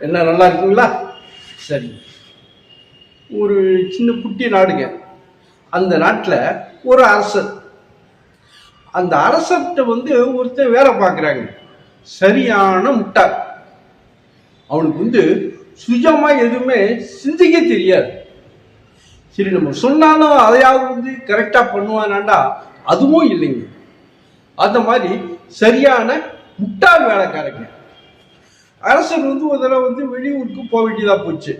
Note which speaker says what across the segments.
Speaker 1: என்ன நல்லா இருக்குங்களா? சரி. ஒரு சின்ன குட்டி நாடுங்க. அந்த நாட்டில் ஒரு அரசர். அந்த அரசர்கிட்ட வந்து ஒருத்தர் வேலை பார்க்குறாங்க. சரியான முட்டார் அவனுக்கு வந்து சுஜமாக எதுவுமே சிந்திக்க தெரியாது. சரி நம்ம சொன்னாலும் அதையாவது வந்து கரெக்டாக பண்ணுவானாண்டா அதுவும் இல்லைங்க. அந்த மாதிரி சரியான முட்டாள் வேலைக்காரங்க. அரசர் வந்து ஒரு தடவை வந்து வெளியூருக்கு போக வேண்டியதாக போச்சு.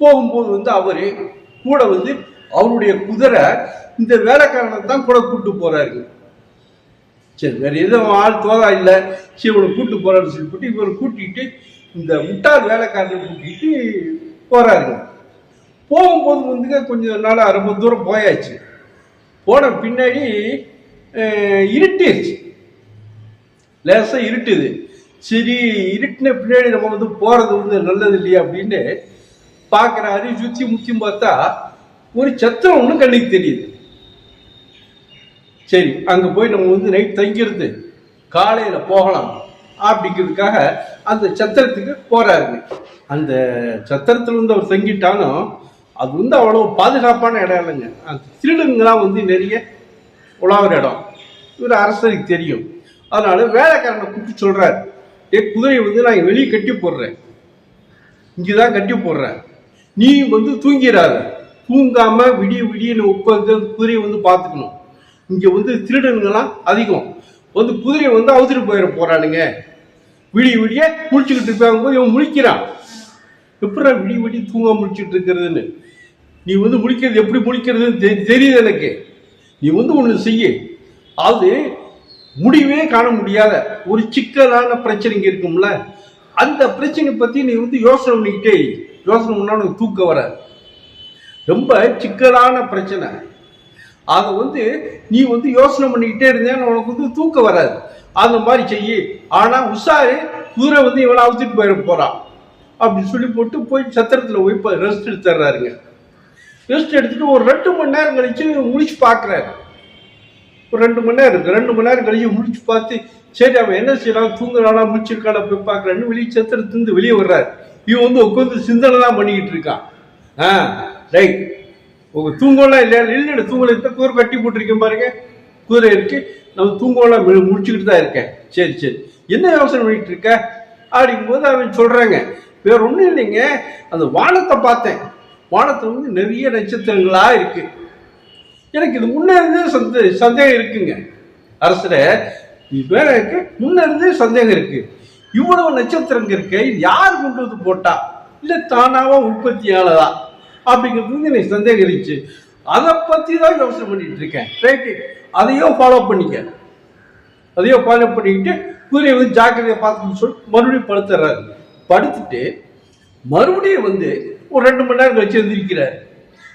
Speaker 1: போகும்போது வந்து அவர் கூட வந்து அவருடைய குதிரை இந்த வேலைக்காரனை தான் கூட கூட்டு போகிறாரு சரி வேறு எதுவும் ஆள் தோதா இல்லை. சரி இவனை கூட்டு போகிறான்னு சொல்லிட்டு இவரை கூட்டிட்டு இந்த முட்டாள் வேலைக்காரனை கூட்டிட்டு போகிறாரு போகும்போது வந்துங்க கொஞ்சம் நாள் ரொம்ப தூரம் போயாச்சு. போன பின்னாடி இருட்டிருச்சு. லேசாக இருட்டுது. சரி இருட்டின பின்னாடி நம்ம வந்து போகிறது வந்து நல்லது இல்லையா அப்படின்னு பார்க்குறாரு சுற்றி முற்றியும் பார்த்தா ஒரு சத்திரம் ஒன்று கண்ணுக்கு தெரியுது. சரி அங்கே போய் நம்ம வந்து நைட் தங்கிருந்து காலையில் போகலாம் அப்படிங்கிறதுக்காக அந்த சத்திரத்துக்கு போறாருங்க. அந்த சத்திரத்தில் வந்து அவர் தங்கிட்டாலும் அது வந்து அவ்வளோ பாதுகாப்பான இடம் இல்லைங்க. அந்த திருடுங்கெல்லாம் வந்து நிறைய உலாவுற இடம். இவர் அரசருக்கு தெரியும். அதனால வேலைக்காரனை கூப்பிட்டு சொல்றாரு. ஏ குதிரையை வந்து நான் வெளியே கட்டி போடுறேன். இங்கே தான் கட்டி போடுறேன். நீ வந்து தூங்கிடாத. தூங்காம விடிய விடியன்னு உட்காந்து அந்த குதிரையை வந்து பார்த்துக்கணும். இங்கே வந்து திருடனுங்கெல்லாம் அதிகம். வந்து குதிரையை வந்து அவுத்துட்டு போயிட போகிறானுங்க விடிய விடிய முழிச்சுக்கிட்டு இருப்பாங்க போது இவன் முழிக்கிறான். எப்படா விடிய விடிய தூங்க முழிச்சிட்டு இருக்கிறதுன்னு? நீ வந்து முழிக்கிறது எப்படி முழிக்கிறதுன்னு தெரி- தெரியுது எனக்கு. நீ வந்து ஒன்று செய்ய. அது முடிவே காண முடியாத ஒரு சிக்கலான பிரச்சனைங்க இருக்கும்ல? அந்த பிரச்சனை பத்தி நீ வந்து யோசனை பண்ணிக்கிட்டே யோசனை பண்ணா உனக்கு தூக்கம் வராது. ரொம்ப சிக்கலான பிரச்சனை. அதை வந்து நீ வந்து யோசனை பண்ணிக்கிட்டே இருந்தேன்னு உனக்கு வந்து தூக்கம் வராது. அந்த மாதிரி செய்யி. ஆனா உஷாரு குதிரை வந்து இவனை அவுத்துட்டு போயிட போறான் அப்படின்னு சொல்லி போட்டு போய் சத்திரத்தில் போய் இப்போ ரெஸ்ட் எடுத்துறாருங்க. ரெஸ்ட் எடுத்துட்டு ஒரு ரெண்டு மணி நேரம் கழிச்சு முடிச்சு பார்க்குறாரு ஒரு ரெண்டு மணி நேரம் இருக்கு. ரெண்டு மணி நேரம் கழிச்சு முடிச்சு பார்த்து சரி அவன் என்ன செய்யறான் தூங்குறானா? முடிச்சிருக்காடா போய் பார்க்கறான்னு வெளியே சத்திரத்துலேருந்து வெளியே வர்றாரு. இவன் வந்து உட்காந்து சிந்தனை தான் பண்ணிக்கிட்டு இருக்கான். ஆ ரைட் உங்க தூங்கலாம் இல்லையா? இல்லை தூங்கல. இந்த குதிரை கட்டி போட்டிருக்கேன் பாருங்க. குதிரை இருக்கு. நம்ம தூங்கலாம் முடிச்சுக்கிட்டு தான் இருக்கேன். சரி சரி. என்ன யோசனை பண்ணிட்டு இருக்க? அப்படிங்கும்போது அவன் சொல்றாங்க. வேற ஒன்றும் இல்லைங்க. அந்த வானத்தை பார்த்தேன். வானத்தில் வந்து நிறைய நட்சத்திரங்களா இருக்கு. எனக்கு இது முன்னே சந்தே சந்தேகம் இருக்குங்க. அரசரே இது வேற முன்ன இருந்தே சந்தேகம் இருக்கு. இவ்வளவு நட்சத்திரங்க இருக்கு. இது யார் கொண்டு வந்து போட்டா? இல்ல தானாவா உற்பத்தியாளதா அப்படிங்கிறது வந்து எனக்கு சந்தேகம் இருந்துச்சு. அதை பத்தி தான் யோசனை பண்ணிட்டு இருக்கேன். ரைட்டு அதையும் ஃபாலோ பண்ணிக்க. அதையும் ஃபாலோ பண்ணிக்கிட்டு குதிரையை வந்து ஜாக்கிரதையை பார்த்துன்னு சொல்லி மறுபடியும் படுத்துறாரு. படுத்துட்டு மறுபடியும் வந்து ஒரு ரெண்டு மணி நேரம் கழிச்சு எந்திரிக்கிறார்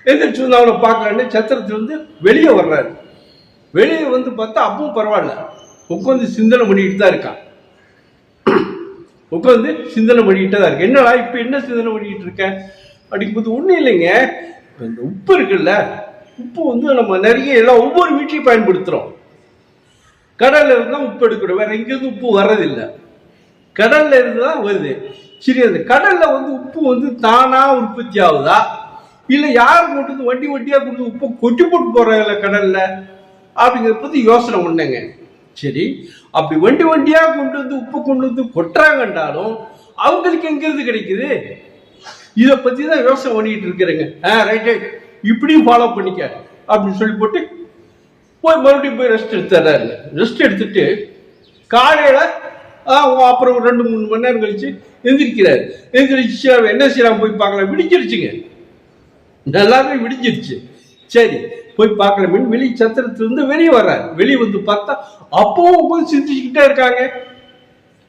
Speaker 1: எந்திரிச்சு வந்து அவனை பார்க்கலான்னு சத்திரத்துலேருந்து வெளியே வர்றாரு. வெளியே வந்து பார்த்தா அப்பவும் பரவாயில்ல. உட்காந்து சிந்தனை பண்ணிக்கிட்டு தான் இருக்கான். உட்காந்து சிந்தனை பண்ணிக்கிட்டே தான் இருக்கு. என்னடா இப்போ என்ன சிந்தனை பண்ணிக்கிட்டு இருக்கேன் அப்படிங்கும்போது ஒன்றும் இல்லைங்க. இப்போ இந்த உப்பு இருக்குல்ல உப்பு வந்து நம்ம நிறைய எல்லாம் ஒவ்வொரு வீட்லையும் பயன்படுத்துகிறோம் கடல்ல இருந்தால் தான் உப்பு எடுக்கிறோம் வேற எங்கேருந்து உப்பு வர்றதில்லை. கடல்ல இருந்து தான் வருது. சரி அந்த கடல்ல வந்து உப்பு வந்து தானா உற்பத்தி ஆகுதா? இல்ல யார் கொண்டு வந்து வண்டி வண்டியா கொண்டு வந்து உப்பை கொட்டி போட்டு போறாங்கல்ல கடல்ல? அப்படிங்கிறத பத்தி யோசனை பண்ணேங்க சரி அப்படி வண்டி வண்டியா கொண்டு வந்து உப்பை கொண்டு வந்து கொட்டுறாங்கன்றாலும் அவங்களுக்கு எங்க இருந்து கிடைக்குது? இதை பத்தி தான் யோசனை பண்ணிட்டு இருக்கிறேங்க. ஆ ரைட் ரைட் இப்படியும் ஃபாலோ பண்ணிக்க. அப்படின்னு சொல்லி போட்டு போய் மறுபடியும் போய் ரெஸ்ட் எடுத்துறாரு. ரெஸ்ட் எடுத்துட்டு காலையில ஆ, அப்புறம் ஒரு ரெண்டு மூணு மணி நேரம் கழிச்சு எந்திரிக்கிறாரு. எந்திரிச்சு என்ன செய்யலாம் போய் பார்க்கலாம். விடிச்சிருச்சுங்க எல்லாமே விடிஞ்சிருச்சு. சரி போய் பார்க்கலாமேன்னு வெளி சத்திரத்திலிருந்து வெளியே வர்றாரு. வெளியே வந்து பார்த்தா அப்பவும் உட்காந்து சிந்திச்சுக்கிட்டே இருக்காங்க.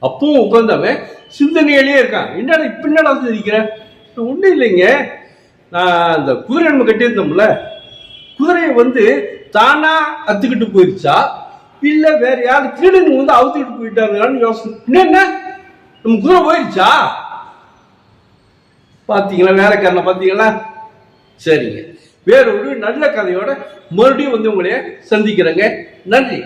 Speaker 1: அப்பவும் உட்காந்தவன் சிந்தனையிலேயே இருக்கான். என்னடா இப்ப என்னடா சிந்திக்கிறேன் ஒன்றும் இல்லைங்க. நான் அந்த குதிரை நம்ம கட்டியிருந்தோம்ல குதிரையை வந்து தானா அத்துக்கிட்டு போயிருச்சா? இல்ல வேற யாரு திருடனுங்க வந்து அவுத்துக்கிட்டு போயிட்டாங்களான்னு யோசனை. என்ன நம்ம குதிரை போயிருச்சா? பாத்தீங்களா வேலைக்காரனை பாத்தீங்களா சரிங்க. வேறொரு நல்ல கதையோட மறுபடியும் வந்து உங்களைய சந்திக்கிறேங்க. நன்றி.